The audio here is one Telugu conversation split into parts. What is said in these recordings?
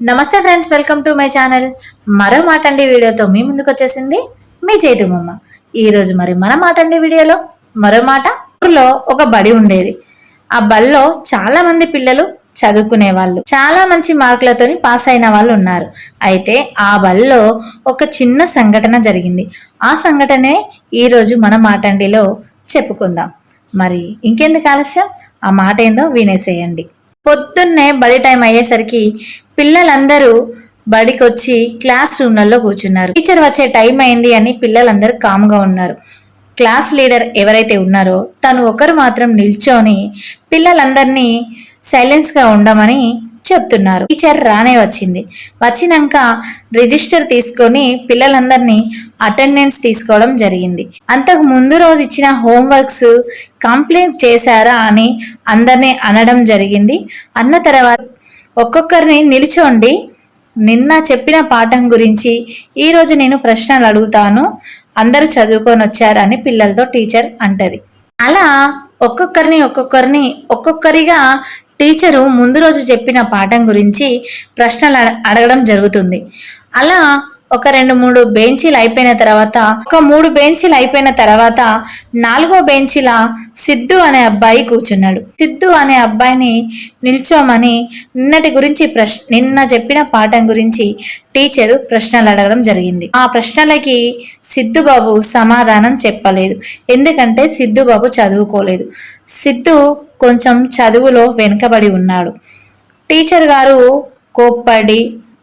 నమస్తే friends welcome to my channel. మరో మాటండి వీడియోతో మీ ముందుకు వచ్చేసింది మీ చేతుమమ్మ ఈరోజు మరి మన మాటండి వీడియోలో మరో మాట. ఊర్లో ఒక బడి ఉండేది. ఆ బడిలో చాలా మంది పిల్లలు చదువుకునే వాళ్ళు. చాలా మంచి మార్కులతో పాస్ అయిన వాళ్ళు ఉన్నారు. అయితే ఆ బడిలో ఒక చిన్న సంఘటన జరిగింది. ఆ సంఘటనే ఈ రోజు మన మాటండిలో చెప్పుకుందాం. మరి ఇంకెందుకు ఆలస్యం? ఆ మాట ఏందో వినేసేయండి. పొద్దున్నే బడి టైం అయ్యేసరికి పిల్లలందరూ బడికొచ్చి క్లాస్ రూమ్లలో కూర్చున్నారు. టీచర్ వచ్చే టైం అయింది అని పిల్లలందరూ కామ్గా ఉన్నారు. క్లాస్ లీడర్ ఎవరైతే ఉన్నారో తను ఒకరు మాత్రం నిల్చొని పిల్లలందరినీ సైలెన్స్గా ఉండమని చెప్తున్నారు. టీచర్ రానే వచ్చింది. వచ్చినాక రిజిస్టర్ తీసుకొని పిల్లలందరినీ అటెండెన్స్ తీసుకోవడం జరిగింది. అంతకు ముందు రోజు ఇచ్చిన హోంవర్క్స్ కంప్లీట్ చేశారా అని అందరినీ అనడం జరిగింది. అన్న తర్వాత ఒక్కొక్కరిని నిల్చోండి. నిన్న చెప్పిన పాఠం గురించి ఈరోజు నేను ప్రశ్నలు అడుగుతాను. అందరూ చదువుకొని వచ్చారని పిల్లలతో టీచర్ అంటది. అలా ఒక్కొక్కరిని ఒక్కొక్కరిని ఒక్కొక్కరిగా టీచరు ముందు రోజు చెప్పిన పాఠం గురించి ప్రశ్నలు అడ- అడగడం జరుగుతుంది. అలా ఒక రెండు మూడు బెంచీలు అయిపోయిన తర్వాత ఒక మూడు బెంచీలు అయిపోయిన తర్వాత నాలుగో బెంచీల సిద్ధు అనే అబ్బాయి కూర్చున్నాడు. సిద్ధు అనే అబ్బాయిని నిల్చోమని నిన్నటి గురించి ప్రశ్న నిన్న చెప్పిన పాఠం గురించి టీచరు ప్రశ్నలు అడగడం జరిగింది. ఆ ప్రశ్నలకి సిద్ధుబాబు సమాధానం చెప్పలేదు. ఎందుకంటే సిద్ధుబాబు చదువుకోలేదు. సిద్ధు కొంచెం చదువులో వెనుకబడి ఉన్నాడు. టీచర్ గారు కోప్పడి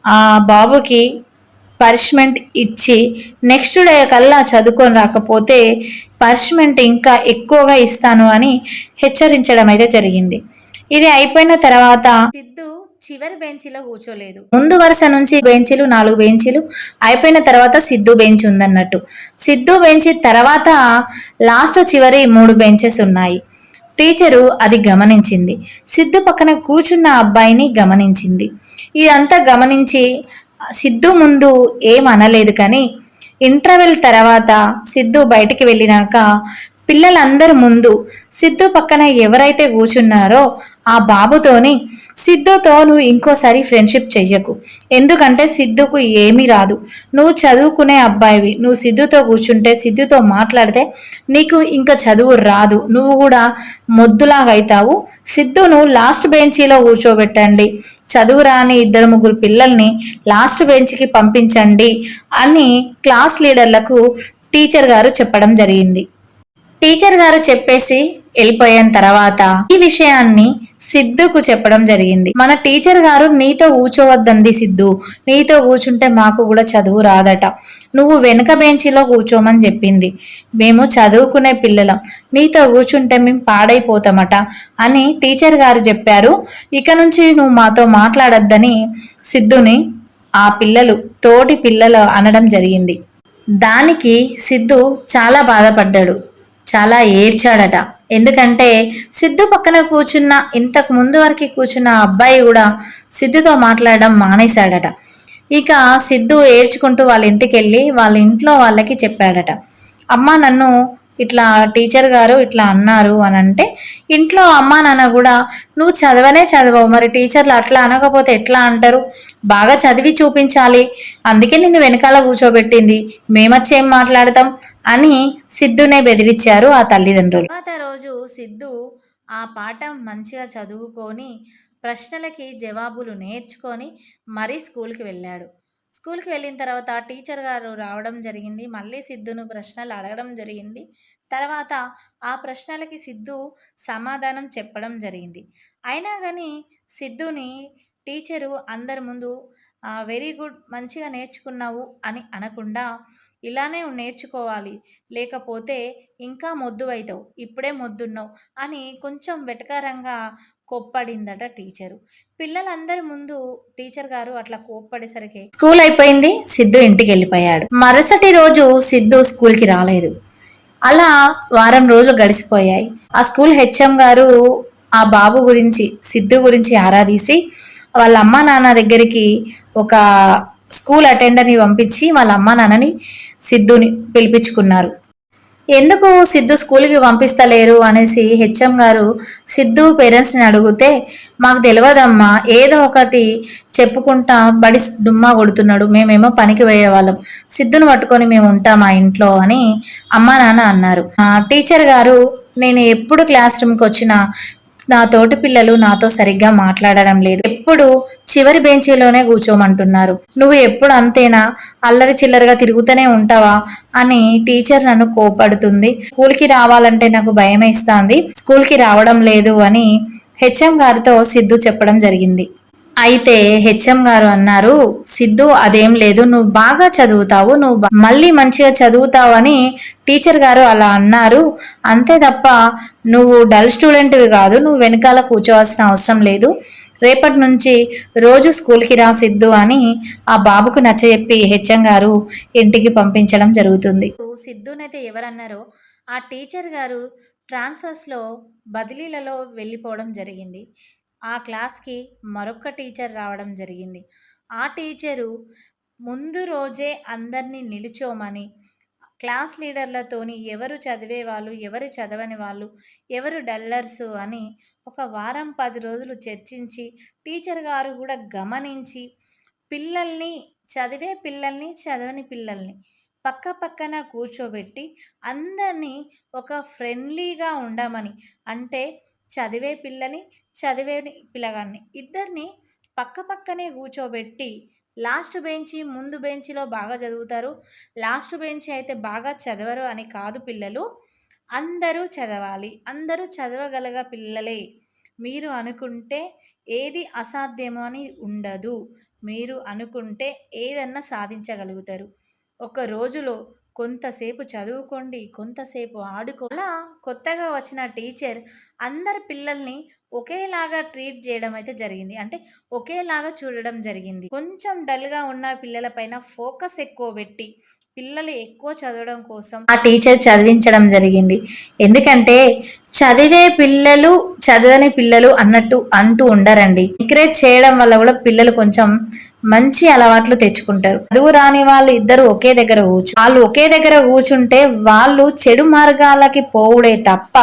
ఆ బాబుకి పనిష్మెంట్ ఇచ్చి నెక్స్ట్ డే కల్లా చదువుకొని రాకపోతే పనిష్మెంట్ ఇంకా ఎక్కువగా ఇస్తాను అని హెచ్చరించడం అయితే జరిగింది. ఇది అయిపోయిన తర్వాత సిద్ధు చివరి బెంచీలో కూర్చోలేదు. ముందు వరుస నుంచి బెంచీలు నాలుగు బెంచీలు అయిపోయిన తర్వాత సిద్ధు బెంచ్ ఉందన్నట్టు. సిద్ధు బెంచ్ తర్వాత లాస్ట్ చివరి మూడు బెంచెస్ ఉన్నాయి. టీచరు అది గమనించింది. సిద్ధు పక్కన కూర్చున్న అబ్బాయిని గమనించింది. ఇదంతా గమనించి సిద్ధు ముందు ఏం అనలేదు కానీ ఇంటర్వెల్ తర్వాత సిద్ధు బయటికి వెళ్ళినాక పిల్లలందరి ముందు సిద్ధు పక్కన ఎవరైతే కూర్చున్నారో ఆ బాబుతోని సిద్ధుతో నువ్వు ఇంకోసారి ఫ్రెండ్షిప్ చెయ్యకు. ఎందుకంటే సిద్ధుకు ఏమీ రాదు. నువ్వు చదువుకునే అబ్బాయివి. నువ్వు సిద్ధుతో కూర్చుంటే సిద్ధుతో మాట్లాడితే నీకు ఇంకా చదువు రాదు. నువ్వు కూడా మొద్దులాగా అవుతావు సిద్ధును లాస్ట్ బెంచీలో కూర్చోబెట్టండి. చదువు రాని ఇద్దరు ముగ్గురు పిల్లల్ని లాస్ట్ బెంచ్కి పంపించండి అని క్లాస్ లీడర్లకు టీచర్ గారు చెప్పడం జరిగింది. టీచర్ గారు చెప్పేసి వెళ్ళిపోయిన తర్వాత ఈ విషయాన్ని సిద్ధుకు చెప్పడం జరిగింది. మన టీచర్ గారు నీతో కూర్చోవద్దంది సిద్ధు. నీతో కూర్చుంటే మాకు కూడా చదువు రాదట. నువ్వు వెనుక బెంచిలో కూర్చోమని చెప్పింది. మేము చదువుకునే పిల్లలం. నీతో కూర్చుంటే మేము పాడైపోతామట అని టీచర్ గారు చెప్పారు. ఇక నుంచి నువ్వు మాతో మాట్లాడొద్దని సిద్ధుని ఆ పిల్లలు తోటి పిల్లలు అనడం జరిగింది. దానికి సిద్ధు చాలా బాధపడ్డాడు. చాలా ఏడ్చాడట. ఎందుకంటే సిద్ధు పక్కన కూర్చున్న ఇంతకు ముందు వరకు కూర్చున్న అబ్బాయి కూడా సిద్ధుతో మాట్లాడడం మానేశాడట. ఇక సిద్ధు ఏడ్చుకుంటూ వాళ్ళ ఇంటికి వెళ్ళి వాళ్ళ ఇంట్లో వాళ్ళకి చెప్పాడట. అమ్మ నన్ను ఇట్లా టీచర్ గారు ఇట్లా అన్నారు అని అంటే ఇంట్లో అమ్మ నాన్న కూడా నువ్వు చదవనే చదవవు మరి టీచర్లు అట్లా అనకపోతే ఎట్లా అంటారు? బాగా చదివి చూపించాలి. అందుకే నిన్ను వెనకాల కూర్చోబెట్టింది. మేమొచ్చేం మాట్లాడతాం? అని సిద్ధునే బెదిరించారు ఆ తల్లిదండ్రులు. తర్వాత రోజు సిద్ధు ఆ పాఠం మంచిగా చదువుకొని ప్రశ్నలకి జవాబులు నేర్చుకొని మరీ స్కూల్కి వెళ్ళాడు. స్కూల్కి వెళ్ళిన తర్వాత టీచర్ గారు రావడం జరిగింది. మళ్ళీ సిద్ధును ప్రశ్నలు అడగడం జరిగింది. తర్వాత ఆ ప్రశ్నలకి సిద్ధు సమాధానం చెప్పడం జరిగింది. అయినా కానీ సిద్ధుని టీచరు అందరి ముందు వెరీ గుడ్ మంచిగా నేర్చుకున్నావు అని అనకుండా ఇలానే నేర్చుకోవాలి. లేకపోతే ఇంకా మొద్దువైతావు. ఇప్పుడే మొద్దున్నావు అని కొంచెం వెటకారంగా కోప్పడిందట టీచరు. పిల్లలందరి ముందు టీచర్ గారు అట్లా కోప్పడేసరికి స్కూల్ అయిపోయింది. సిద్ధు ఇంటికి వెళ్ళిపోయాడు మరుసటి రోజు సిద్ధు స్కూల్కి రాలేదు. అలా వారం రోజులు గడిచిపోయాయి ఆ స్కూల్ హెచ్ఎం గారు ఆ బాబు గురించి సిద్ధు గురించి ఆరాధీసి వాళ్ళ అమ్మా నాన్న దగ్గరికి ఒక స్కూల్ అటెండర్ని పంపించి వాళ్ళ అమ్మా నాన్నని సిద్ధుని పిలిపించుకున్నారు. ఎందుకు సిద్ధు స్కూల్కి పంపిస్తలేరు? అనేసి హెచ్ఎం గారు సిద్ధు పేరెంట్స్ని అడిగితే మాకు తెలియదమ్మా ఏదో ఒకటి చెప్పుకుంటా బడి డుమ్మా కొడుతున్నాడు మేమేమో పనికి పోయేవాళ్ళం. సిద్ధును పట్టుకొని మేము ఉంటాం మా ఇంట్లో అని అమ్మా నాన్న అన్నారు. టీచర్ గారు నేను ఎప్పుడు క్లాస్ రూమ్కి వచ్చినా నా తోటి పిల్లలు నాతో సరిగ్గా మాట్లాడడం లేదు. ఎప్పుడు చివరి బెంచీలోనే కూర్చోమంటున్నారు. నువ్వు ఎప్పుడు అంతేనా? అల్లరి చిల్లరగా తిరుగుతూనే ఉంటావా? అని టీచర్ నన్ను కోపడుతుంది స్కూల్కి రావాలంటే నాకు భయమేస్తాంది స్కూల్కి రావడం లేదు అని హెచ్ఎం గారితో సిద్ధు చెప్పడం జరిగింది. అయితే హెచ్ఎం గారు అన్నారు సిద్ధు అదేం లేదు. నువ్వు బాగా చదువుతావు. నువ్వు మళ్ళీ మంచిగా చదువుతావు అని టీచర్ గారు అలా అన్నారు. అంతే తప్ప నువ్వు డల్ స్టూడెంట్వి కాదు. నువ్వు వెనకాల కూర్చోవాల్సిన అవసరం లేదు. రేపటి నుంచి రోజు స్కూల్కి రా సిద్ధు అని ఆ బాబుకు నచ్చజెప్పి హెచ్ఎం గారు ఇంటికి పంపించడం జరుగుతుంది. సిద్ధునైతే ఎవరన్నారో ఆ టీచర్ గారు ట్రాన్స్ఫర్స్లో బదిలీలలో వెళ్ళిపోవడం జరిగింది. ఆ క్లాస్కి మరొక టీచర్ రావడం జరిగింది. ఆ టీచరు ముందు రోజే అందరినీ నిలుచోమని క్లాస్ లీడర్లతోని ఎవరు చదివే వాళ్ళు ఎవరు చదవని వాళ్ళు ఎవరు డల్లర్స్ అని ఒక వారం పది రోజులు చర్చించి టీచర్ గారు కూడా గమనించి పిల్లల్ని చదివే పిల్లల్ని చదవని పిల్లల్ని పక్క పక్కన కూర్చోబెట్టి అందరినీ ఒక ఫ్రెండ్లీగా ఉండమని అంటే చదివే పిల్లని చదివే పిల్లగాన్ని ఇద్దరిని పక్క పక్కనే కూర్చోబెట్టి లాస్ట్ బెంచి ముందు బెంచిలో బాగా చదువుతారు. లాస్ట్ బెంచి అయితే బాగా చదవరు అని కాదు పిల్లలు. అందరూ చదవాలి. అందరూ చదవగలగ పిల్లలే. మీరు అనుకుంటే ఏది అసాధ్యమో అని ఉండదు. మీరు అనుకుంటే ఏదన్నా సాధించగలుగుతారు. ఒక రోజులో కొంతసేపు చదువుకోండి కొంతసేపు ఆడుకో అలా కొత్తగా వచ్చిన టీచర్ అందరి పిల్లల్ని ఒకేలాగా ట్రీట్ చేయడం అయితే జరిగింది. అంటే ఒకేలాగా చూడడం జరిగింది. కొంచెం డల్గా ఉన్న పిల్లలపైన ఫోకస్ ఎక్కువ పెట్టి పిల్లలు ఎక్కువ చదవడం కోసం ఆ టీచర్ చదివించడం జరిగింది. ఎందుకంటే చదివే పిల్లలు చదవని పిల్లలు అన్నట్టు అంటూ ఉండరండి. ఎంకరేజ్ చేయడం వల్ల కూడా పిల్లలు కొంచెం మంచి అలవాట్లు తెచ్చుకుంటారు. చదువు రాని వాళ్ళు ఇద్దరు ఒకే దగ్గర కూర్చు వాళ్ళు ఒకే దగ్గర కూర్చుంటే వాళ్ళు చెడు మార్గాలకి పోవుడే తప్ప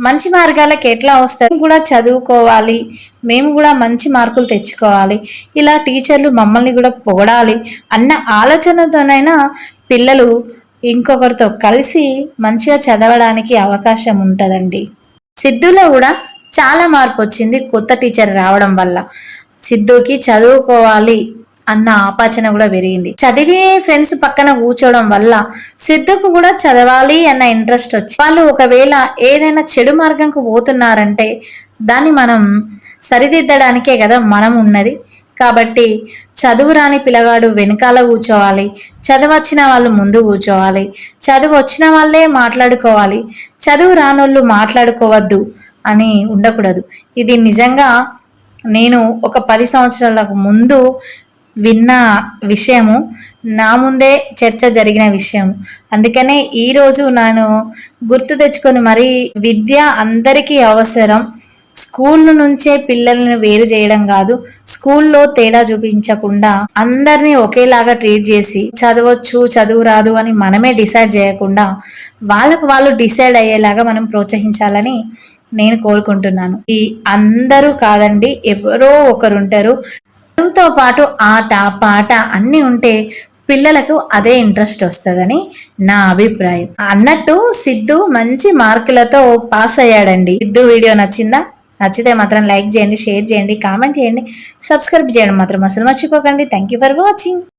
మంచి మార్గాలకి ఎట్లా వస్తారు? కూడా చదువుకోవాలి. మేము కూడా మంచి మార్కులు తెచ్చుకోవాలి. ఇలా టీచర్లు మమ్మల్ని కూడా పొగడాలి అన్న ఆలోచనతోనైనా పిల్లలు ఇంకొకరితో కలిసి మంచిగా చదవడానికి అవకాశం ఉంటుందండి. సిద్ధులో కూడా చాలా మార్పు వచ్చింది కొత్త టీచర్ రావడం వల్ల. సిద్ధుకి చదువుకోవాలి అన్న ఆపాచన కూడా పెరిగింది. చదివే ఫ్రెండ్స్ పక్కన కూర్చోవడం వల్ల సిద్ధుకు కూడా చదవాలి అన్న ఇంట్రెస్ట్ వచ్చి వాళ్ళు ఒకవేళ ఏదైనా చెడు మార్గంకు పోతున్నారంటే దాన్ని మనం సరిదిద్దడానికే కదా మనం ఉన్నది. కాబట్టి చదువు రాని పిల్లగాడు వెనకాల కూర్చోవాలి. చదువచ్చిన వాళ్ళు ముందు కూర్చోవాలి. చదువు వచ్చిన వాళ్ళే మాట్లాడుకోవాలి. చదువు రానోళ్ళు మాట్లాడుకోవద్దు అని ఉండకూడదు. ఇది నిజంగా నేను ఒక పది సంవత్సరాలకు ముందు విన్న విషయము. నా ముందే చర్చ జరిగిన విషయం అందుకనే ఈరోజు నేను గుర్తు తెచ్చుకొని మరీ విద్య అందరికీ అవసరం. స్కూల్ నుంచే పిల్లల్ని వేరు చేయడం కాదు స్కూల్లో తేడా చూపించకుండా అందరినీ ఒకేలాగా ట్రీట్ చేసి చదవచ్చు చదువు రాదు అని మనమే డిసైడ్ చేయకుండా వాళ్ళకు వాళ్ళు డిసైడ్ అయ్యేలాగా మనం ప్రోత్సహించాలని నేను కోరుకుంటున్నాను. ఈ అందరూ కాదండి ఎవరో ఒకరు ఉంటారు చదువుతో పాటు ఆట పాట అన్నీ ఉంటే పిల్లలకు అదే ఇంట్రెస్ట్ వస్తుందని నా అభిప్రాయం. అన్నట్టు సిద్ధు మంచి మార్కులతో పాస్ అయ్యాడండి. సిద్ధు వీడియో నచ్చిందా? నచ్చితే మాత్రం లైక్ చేయండి షేర్ చేయండి కామెంట్ చేయండి. సబ్స్క్రైబ్ చేయడం మాత్రం అసలు మర్చిపోకండి. Thank you for watching